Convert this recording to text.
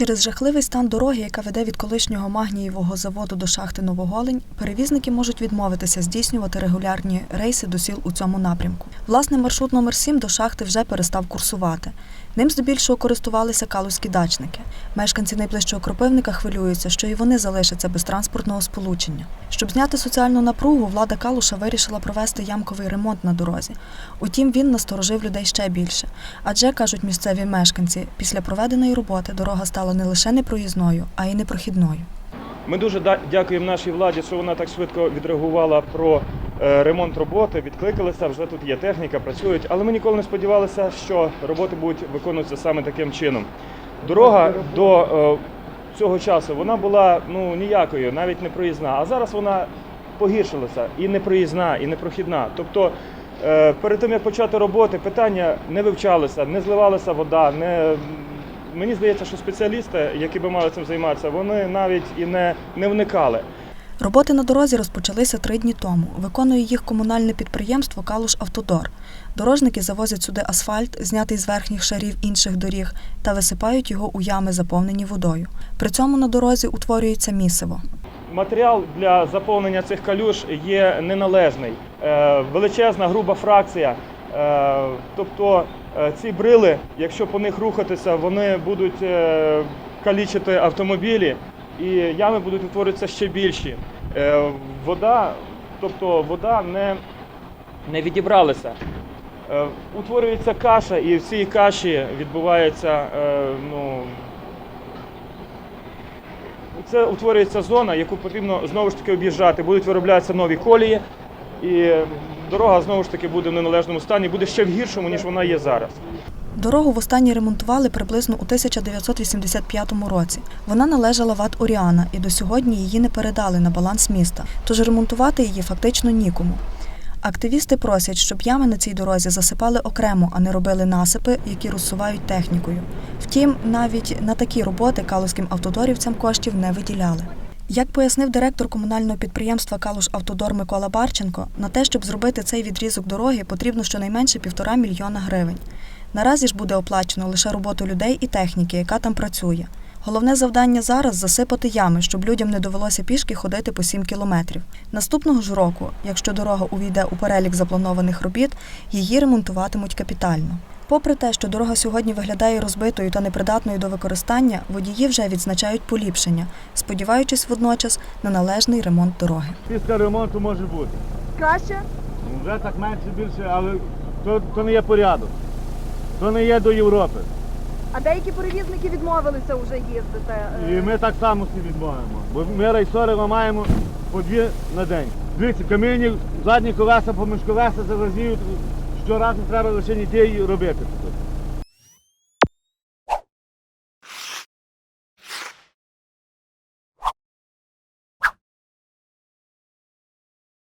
Через жахливий стан дороги, яка веде від колишнього магнієвого заводу до шахти Новоголень, перевізники можуть відмовитися здійснювати регулярні рейси до сіл у цьому напрямку. Власне, маршрут номер 7 до шахти вже перестав курсувати. Ним здебільшого користувалися калузькі дачники. Мешканці найближчого кропивника хвилюються, що і вони залишаться без транспортного сполучення. Щоб зняти соціальну напругу, влада Калуша вирішила провести ямковий ремонт на дорозі. Утім, він насторожив людей ще більше. Адже, кажуть місцеві мешканці, після проведеної роботи дорога стала не лише непроїзною, а й непрохідною. Ми дуже дякуємо нашій владі, що вона так швидко відреагувала про е, ремонт роботи. Відкликалися, вже тут є техніка, працюють. Але ми ніколи не сподівалися, що роботи будуть виконуватися саме таким чином. Дорога до е, цього часу вона була ну ніякою, навіть не проїзна. А зараз вона погіршилася і не проїзна, і не прохідна. Тобто. е, Перед тим як почати роботи, питання не вивчалися, не зливалася вода, не мені здається, що спеціалісти, які би мали цим займатися, вони навіть і не, не вникали. Роботи на дорозі розпочалися три дні тому. Виконує їх комунальне підприємство Калуш Автодор. Дорожники завозять сюди асфальт, знятий з верхніх шарів інших доріг, та висипають його у ями, заповнені водою. При цьому на дорозі утворюється місиво. Матеріал для заповнення цих калюш є неналежний, Е, величезна груба фракція. Е, Тобто ці брили, якщо по них рухатися, вони будуть е, калічити автомобілі, і ями будуть утворюватися ще більші. Е, Вода, тобто вода не, не відібралася. Е, Утворюється каша, і в цій каші відбувається е, ну, це утворюється зона, яку потрібно знову ж таки об'їжджати. Будуть вироблятися нові колії, і дорога знову ж таки буде в неналежному стані, буде ще в гіршому, ніж вона є зараз. Дорогу востаннє ремонтували приблизно у 1985 році. Вона належала ВАТ Оріана, і до сьогодні її не передали на баланс міста, тож ремонтувати її фактично нікому. Активісти просять, щоб ями на цій дорозі засипали окремо, а не робили насипи, які розсувають технікою. Втім, навіть на такі роботи калузьким автодорівцям коштів не виділяли. Як пояснив директор комунального підприємства Калуш Автодор Микола Барченко, на те, щоб зробити цей відрізок дороги, потрібно щонайменше півтора мільйона гривень. Наразі ж буде оплачено лише роботу людей і техніки, яка там працює. Головне завдання зараз засипати ями, щоб людям не довелося пішки ходити по 7 кілометрів. Наступного ж року, якщо дорога увійде у перелік запланованих робіт, її ремонтуватимуть капітально. Попри те, що дорога сьогодні виглядає розбитою та непридатною до використання, водії вже відзначають поліпшення, сподіваючись водночас на належний ремонт дороги. Після ремонту може бути. Краще? Вже так менше більше, але то, то не є порядок. То не є до Європи. А деякі перевізники відмовилися вже їздити. е, І ми так само всі відмовимо. Бо ми рейсори маємо по дві на день. Дивіться, камінні, задні колеса, поміж колеса завезіють. Щоразу треба лише ніде робити.